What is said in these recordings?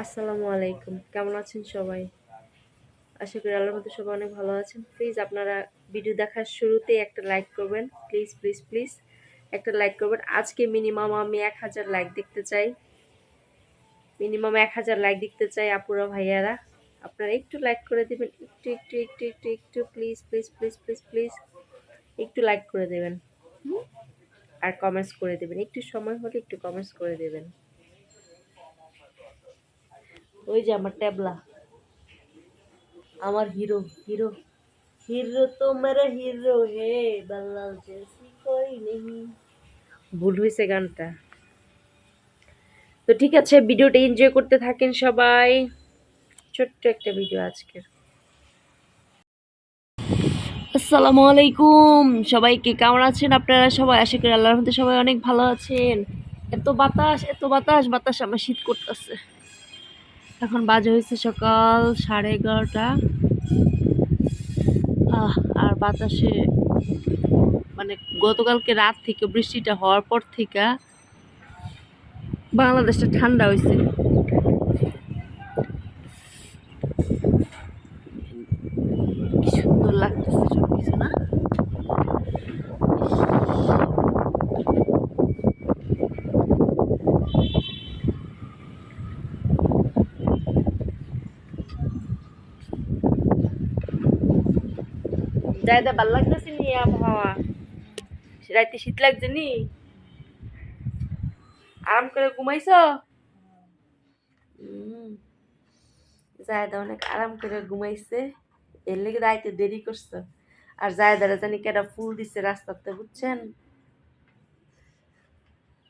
আসসালামু আলাইকুম। কেমন আছেন সবাই? আশা করি আল্লাহর মধ্যে সবাই অনেক ভালো আছেন। প্লিজ আপনারা ভিডিও দেখার শুরুতেই একটা লাইক করবেন। প্লিজ প্লিজ প্লিজ একটা লাইক করবেন। আজকে মিনিমাম আমি এক হাজার লাইক দেখতে চাই। মিনিমাম এক হাজার লাইক দেখতে চাই আপুরা ভাইয়ারা। আপনারা একটু লাইক করে দেবেন। একটু একটু একটু একটু একটু please please please please please একটু লাইক করে দেবেন? আর কমেন্টস করে দেবেন। একটু সময় হলে একটু কমেন্টস করে দেবেন। ওই যে আমার ট্যাবলা। আমার হিরো হিরো। হিরো তো মেরে হিরো হে, বল্লাল জেসি কই নেই ভুল হয়েছে গানটা। তো ঠিক আছে, ভিডিওটা এনজয় করতে থাকেন সবাই। ছোট্ট একটা ভিডিও আজকের। আসসালামু আলাইকুম। সবাইকে কেমন আছেন আপনারা সবাই? আশা করি আল্লাহর মধ্যে সবাই অনেক ভালো আছেন। এত বাতাস এত বাতাস বাতাস আমার শীত করতেছে। এখন বাজে হয়েছে সকাল সাড়ে এগারোটা। আর বাতাসে মানে গতকালকে রাত থেকে বৃষ্টিটা হওয়ার পর থেকে বাংলাদেশটা ঠান্ডা হয়েছে কি সুন্দর লাগতেছে সব কিছু না যাইদা ভালো লাগতেছে নি আবহাওয়া? রাইতে শীত লাগছে নি? আরাম করে ঘুমাইছ? জায়দা অনেক আরাম করে ঘুমাইছে। এর লেগে রাইতে দেরি করছে। আর জায়দারা জানি কেটা ফুল দিছে রাস্তাতে, বুঝছেন?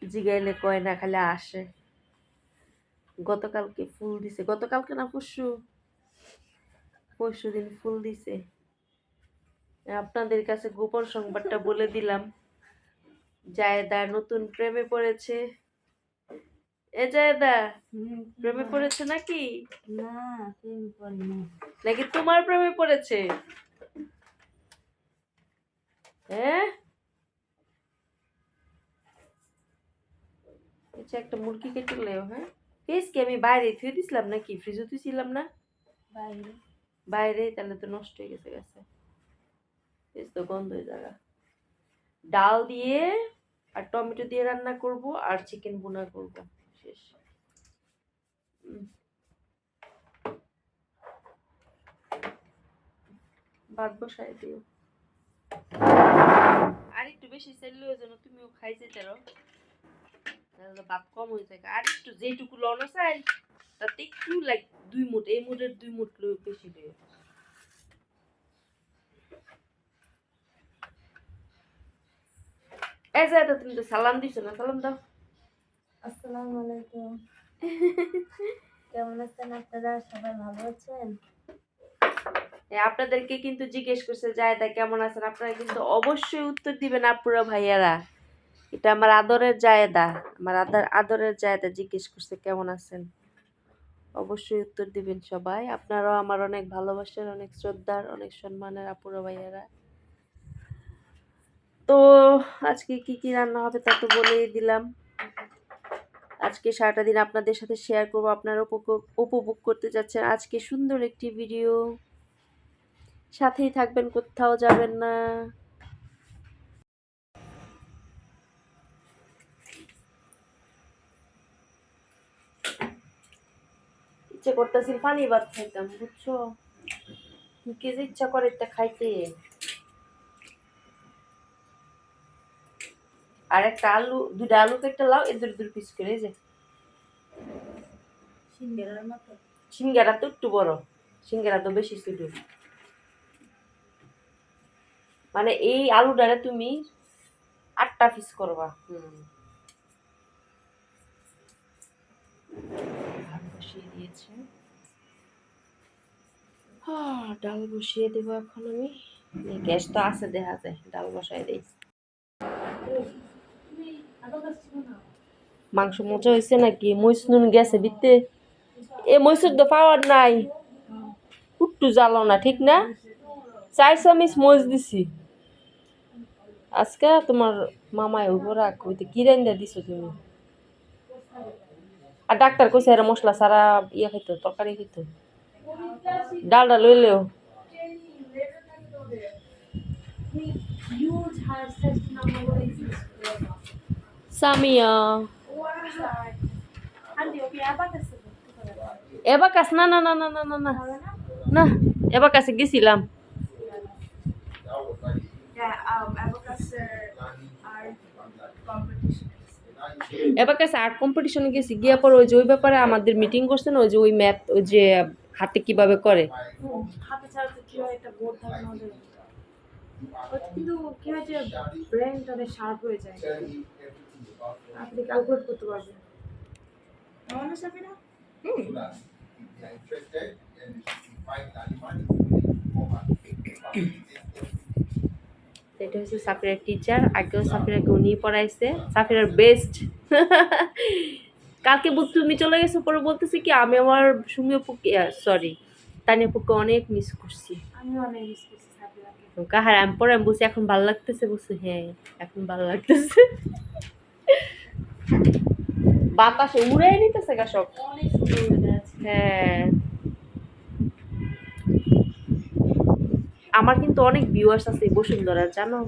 জিগাইলে কয় না, খালি আসে। গতকালকে ফুল দিছে। গতকালকে না, পরশু? পরশু দিন ফুল দিছে। আপনাদের কাছে গোপন সংবাদটা বলে দিলাম। জায়দা নতুন প্রেমে পড়েছে। এ জায়দা প্রেমে পড়েছে নাকি? না প্রেম নাকি তোমার প্রেমে পড়েছে? হ্যাঁ আচ্ছা একটা মুরগি কেটে লেও হ্যাঁ? কেস কি আমি বাইরে থুয়ে দিছিলাম নাকি? ফ্রিজে থুইছিলাম না? বাইরে। বাইরে? তাহলে তো নষ্ট হয়ে গেছে গেছে। বেশ তো গন্ধ হয়ে যাবে। ডাল দিয়ে আর টমেটো দিয়ে রান্না করব আর চিকেন বোনা করব, শেষ। ভাত বসাই দিও। আর একটু বেশি চাইলে ওই জন্য তুমিও খাইছে তারও তাহলে ভাত কম হয়ে থাকে। আর একটু যেটুকু লনো চাই তাতে একটু লাইক দুই মুঠ এই মুঠের দুই মুঠ বেশি লই এই যে এটা তুমি তো সালাম দিছো না সালাম দাও। আসসালামু আলাইকুম। কেমন আছেন আপনারা? সবাই ভালো আছেন? আপনাদেরকে কিন্তু জিজ্ঞেস করছে জায়দা কেমন আছেন? আপনারা কিন্তু অবশ্যই উত্তর দিবেন আপুরা ভাইয়ারা। এটা আমার আদরের জায়দা আমার আদর আদরের জায়দা জিজ্ঞেস করছে কেমন আছেন? অবশ্যই উত্তর দিবেন সবাই। আপনারাও আমার অনেক ভালোবাসার অনেক শ্রদ্ধার অনেক সম্মানের আপুরা ভাইয়ারা। তো আজকে কি কি রান্না হবে তা তো বলেই দিলাম। আজকে সারাটা দিন আপনাদের সাথে শেয়ার করব, আপনারা উপভোগ করতে যাচ্ছেন আজকে সুন্দর একটি ভিডিও সাথেই থাকবেন, কোথাও যাবেন না। ইচ্ছে করতেছি পানি ভাত খাইতাম, বুঝছ? কি যে ইচ্ছা করে এটা খাইতে। আর একটা আলু দুটা আলু একটা লাও এদের দুই পিস করে যে। সিঙ্গারা তো একটু বড় সিঙ্গারা তো বেশি ছোট। মানে এই আলুটারে তুমি আটটা পিস করবা। হুম। বসিয়ে দিয়েছে। ডাল বসিয়ে দেবো এখন আমি। গ্যাস তো আছে দেখা যায়। ডাল বসাই দিই। মাংস মজা হয়েছে নাকি? মহিষ নুন গেছে বিতে এ মহিষের তো পাওয়ার নাই। একটু জ্বালো না, ঠিক না? চার চামিচ মহিষ দিছি। আজকে তোমার মামায় উপর রাখ কি রান্দা দিছো তুমি? আর ডাক্তার কইছে এরা মশলা সারা ইয়ে খাইতো, তরকারি খাইতো। ডালটা লইলেও। Huge. সামিয়া এবার না না না না না না না না এবার কাছে. এবার আর্ট কম্পিটিশনে গেছি, গিয়ে পর ওই যে ওই ব্যাপারে আমাদের মিটিং করছে না ওই যে ওই ম্যাথ, ওই যে হাতে কীভাবে করে? কিন্তু কি হয় যে শার্প হয়ে যায়। আপনি ক্যালকুলেট করতে পারবেন। আমার না সাবিনা এটা হচ্ছে সাফিরার টিচার আগেও সাফিরাকে উনি পড়াইছে। সাফিরার বেস্ট কালকে তুমি চলে গেছো পরে বলতেছি কি আমি আমার সুমি আপুকে সরি তানি আপুকে অনেক মিস করছি। আমি অনেক মিস করছি কাহার আমি পরে আমি বলছি এখন ভালো লাগতেছে? বলছি হ্যাঁ এখন ভালো লাগতেছে। বাতাসে উড়াই নিতেছে গা সব। হ্যাঁ। আমার কিন্তু অনেক ভিউয়ার্স আছে বসুন্ধরা, জানো?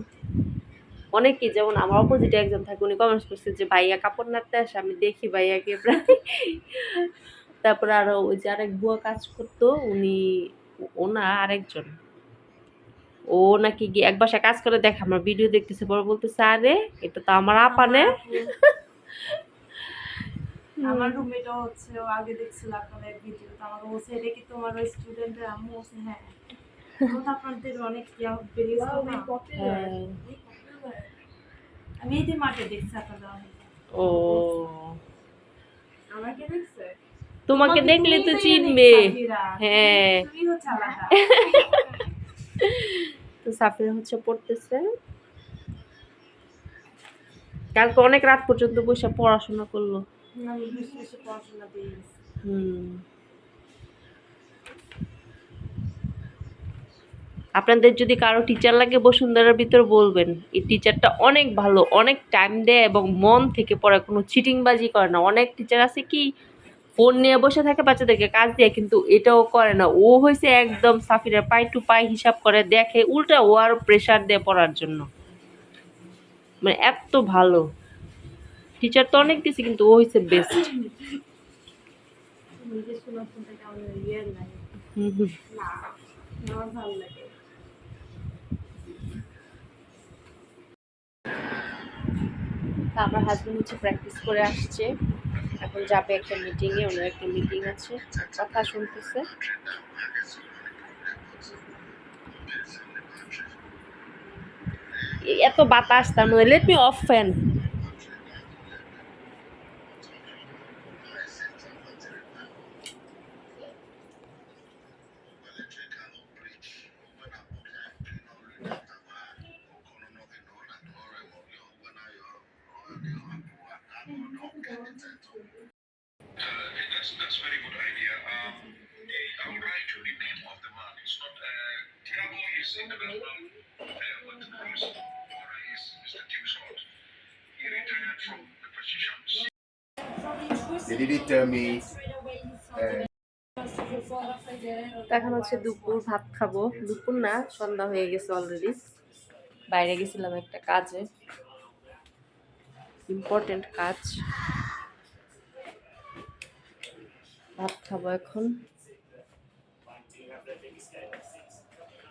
অনেকেই যেমন আমার অপোজিটে একজন থাকে, উনি কমেন্টস করছে যে, ভাইয়া কাপড় নাড়তে আসে, আমি দেখি ভাইয়াকে প্রায় তারপরে আরও ওই যে আরেক বুয়া কাজ করতো, উনি ও না আরেকজন। ও নাকি গিয়ে এক বাসায় কাজ করে দেখ আমার ভিডিও দেখতেছে। পরে বলতেছে আরে এটা তো আমার আপানে। আমার রুমমেটও হচ্ছে ও আগে দেখছিল আপনাদের ভিডিও তো আমার বলছে এটা কি তোমার ওই স্টুডেন্টের আম্মু? বলছে হ্যাঁ। আপনাদের অনেক ইয়া বেরিয়েছিল না? হ্যাঁ। আমি এই যে মাঠে দেখছি আপনাদের ও। আমাকে দেখছে? তোমাকে দেখলে তো চিনবে। হ্যাঁ। তো সাফিরা হচ্ছে পড়তেছে। কালকে অনেক রাত পর্যন্ত বসে পড়াশোনা করল। আপনাদের যদি কারও টিচার লাগে বসুন্ধরার ভিতর বলবেন। এই টিচারটা অনেক ভালো অনেক টাইম দেয় এবং মন থেকে পড়ে কোনো চিটিংবাজি করে না। অনেক টিচার আছে কি ফোন নিয়ে বসে থাকে বাচ্চাদেরকে কাজ দিয়ে, কিন্তু এটাও করে না। ও হয়েছে একদম সাফিরের পাই টু পাই হিসাব করে, দেখে উল্টা ও আরও প্রেশার দিয়ে পড়ার জন্য। মানে এত ভালো। টিচার তো অনেক দিয়েছে কিন্তু ও হয়েছে বেস্ট নিজে শোনার শুনতে কেমন রিয়েল লাগে হুম হুম না আমার ভালো লাগে তা আমার হাজবেন্ড হচ্ছে প্র্যাকটিস করে আসছে। এখন যাবে একটা মিটিংয়ে ওনার একটা মিটিং আছে, কথা শুনতেছে। এত বাতাস, তার মধ্যে let me off fan They didn't tell me. Uh, এখন হচ্ছে দুপুর ভাত খাব। দুপুর না সন্ধ্যা হয়ে গেছে অলরেডি বাইরে গেছিলাম একটা কাজে। ইম্পর্টেন্ট কাজ। ভাত খাব এখন।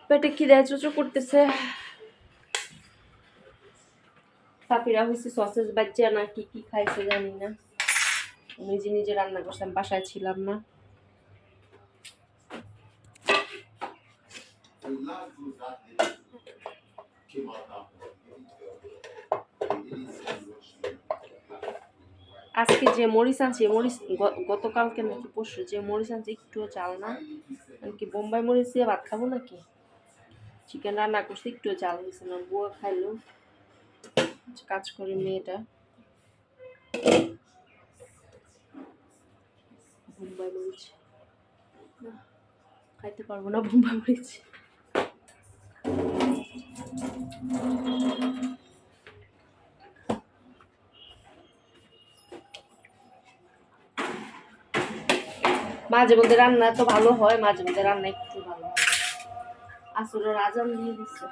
পেটে খিদে চুচো করতেছে। সাফিরা হয়েছে সসেস বাচ্চা না কি কি খাইছে জানি না। নিজে নিজে রান্না করছিলাম বাসায় ছিলাম না। আজকে যে মরিচ আনছি মরিচ গতকালকে নাকি পরশু, যে মরিচ আনছি, একটুও চাল না। কি বোম্বাই মরিচ দিয়ে ভাত খাব নাকি? চিকেন রান্না করছি, একটুও চাল হয়েছে না বুয়া খাইলো। কাজ করি মেয়েটা। বোম্বাই মরিচ। না, খাইতে পারব না বোম্বাই মরিচ। মাঝে মধ্যে রান্না তো ভালো হয়, মাঝে মধ্যে রান্না একটু ভালো হয়। আসলে রাজান দিয়ে দিচ্ছে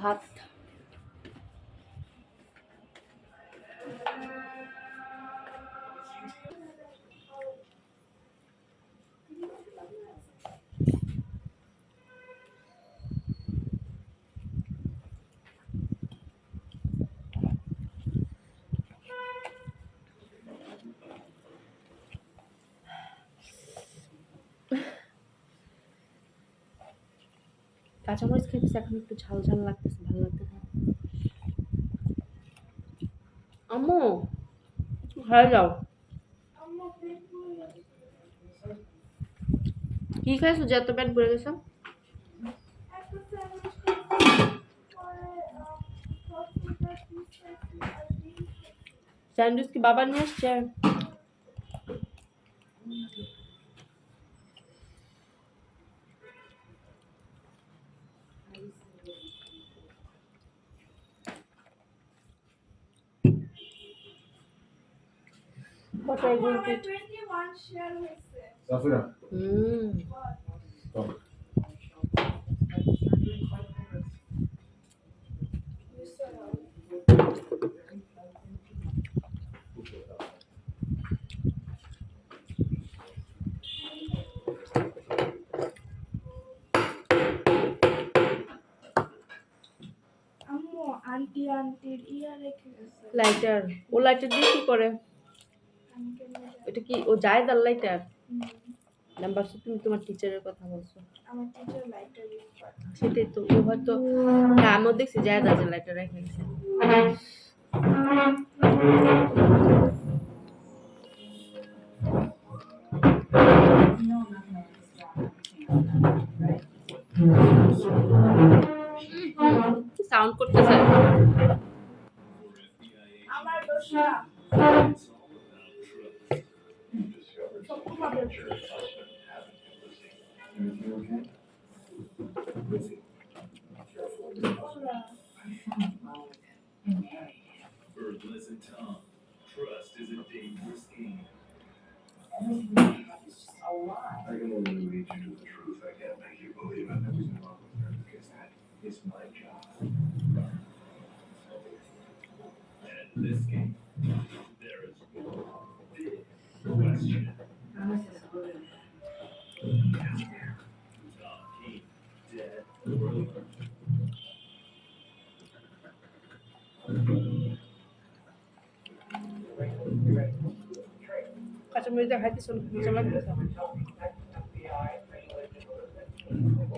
ভাত কাঁচামরিচ খেতেছে এখন একটু ঝাল ঝাল লাগতেছে, ভালো লাগতেছে আম্মু ঘরে যাও কি খাইছো? এত পেট ভরে গেছো। স্যান্ডউইচ কি বাবা নিয়ে আসছে? রেখে গেছে লাইটার ও লাইটার দিয়ে কি করে? এটা কি ও জায়দার লাইটার? হুম, নাম্বার তুমি তোমার টিচারের কথা বলছো। আমার টিচার লাইটার সেটাই তো ও হয়তো হ্যাঁ আমিও দেখছি জায়দার যে লাইটার রেখে গেছে সাউন্ড করতেছে। আমার দোষা। Everything okay?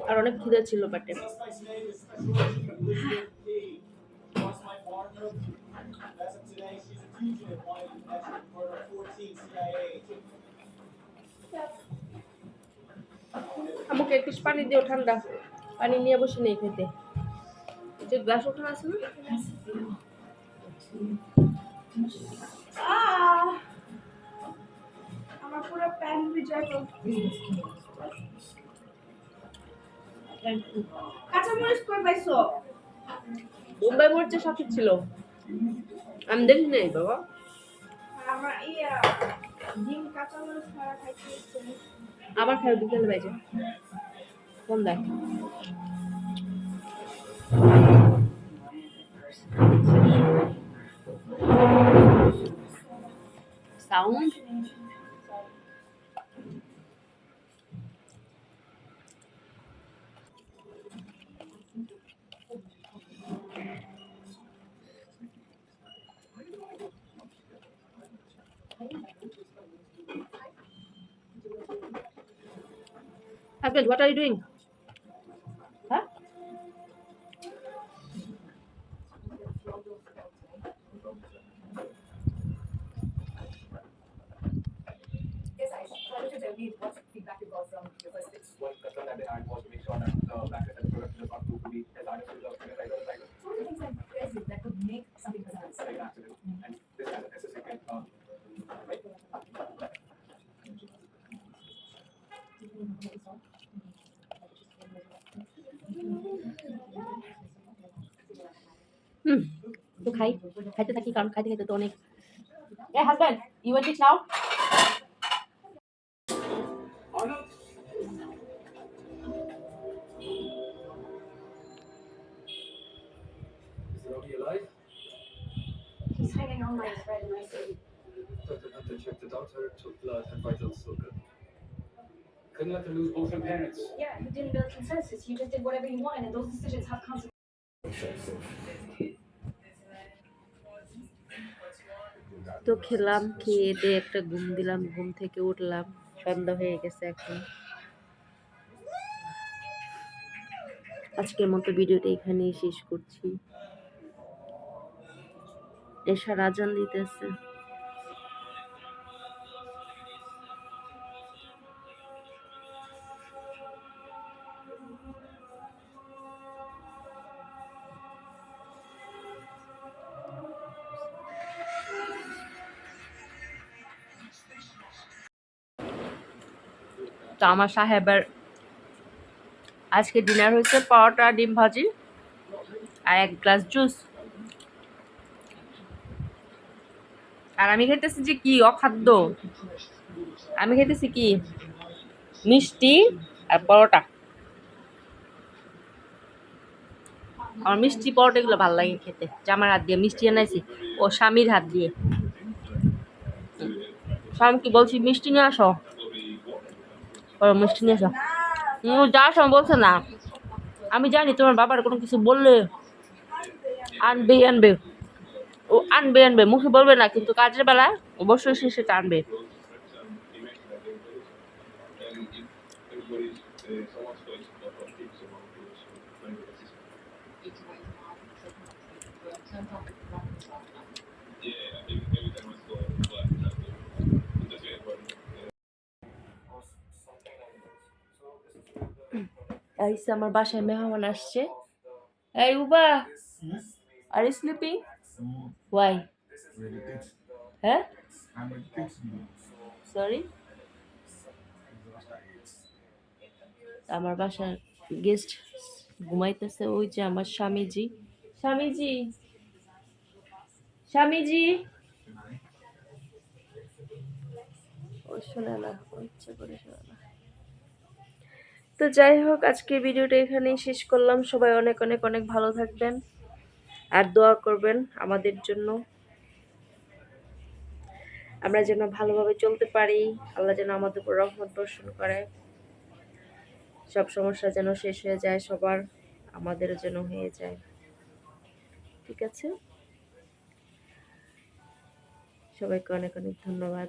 আর অনেক ক্ষুদা ছিল পাটে। আমাকে একটু পানি দিয়ে ঠান্ডা। পানি নিয়ে বসে নেই খেতে। যে গ্লাস ওখানে আছে না? আহ! আমার পুরো প্যান ভিজা গেল কাঁচামরিচ কই পাইছো? মুম্বাই মরিচের সাথে ছিল। আমি দেখি নাই বাবা। আমার ইয়া ডিম কাঁচামরিচ ছাড়া খাইতে আবার খাই বিকেলে বাজে কোন দেখ sound Husband, what are you doing? Yes, I wanted to tell me what feedback you got from your first six. What concern that they had was to make হুম তো খাই খাইতে থাকি কারণ খাইতে খাইতে তো অনেক এ husband you want it now He's hanging on by a thread and I see. Dr. Hunter checked the doctor, took blood, and vitals still good. Couldn't let them lose both their parents. Yeah, you didn't build consensus. You just did whatever you wanted, and those decisions have consequences. তো খেলাম খেয়ে দিয়ে একটা ঘুম দিলাম ঘুম থেকে উঠলাম সন্ধ্যা হয়ে গেছে এখন আজকের মতো ভিডিওটা এখানেই শেষ করছি এসা রাজান দিতেছে। তো আমার সাহেবের আজকে ডিনার হয়েছে পরোটা, ডিম ভাজি আর এক গ্লাস জুস। আর আমি খেতেছি যে কি অখাদ্য? আমি খেতেছি কি? মিষ্টি আর পরোটা। আমার মিষ্টি পরোটা এগুলো ভালো লাগে খেতে। জামার হাত দিয়ে মিষ্টি আনাইছি, ও স্বামীর হাত দিয়ে। স্বামী কি বলছি, মিষ্টি নিয়ে আসো। মিষ্টি নিয়ে আসো। যাওয়ার সময় বলছে না। আমি জানি তোমার বাবার কোনো কিছু বললে আনবে আনবে। ও আনবে আনবে। মুখে বলবে না কিন্তু কাজের বেলা অবশ্যই সে সেটা আনবে। আইসে আমার বাসায় মেহমান আসছে। এই উবা আর স্লিপিং ওয়াই হ্যাঁ সরি আমার বাসার গেস্ট ঘুমাইতেছে, ওই যে আমার স্বামীজি। স্বামীজি! স্বামীজি! ও শোনে তো যাই হোক আজকে ভিডিওটা এখানেই শেষ করলাম। সবাই অনেক অনেক অনেক ভালো থাকবেন। আর দোয়া করবেন আমাদের জন্য। আমরা যেন ভালোভাবে চলতে পারি, আল্লাহ যেন আমাদের উপর রহমত বর্ষণ করে। সব সমস্যা যেন শেষ হয়ে যায়, সবার আমাদেরও যেন হয়ে যায়। ঠিক আছে? সবাইকে অনেক অনেক ধন্যবাদ।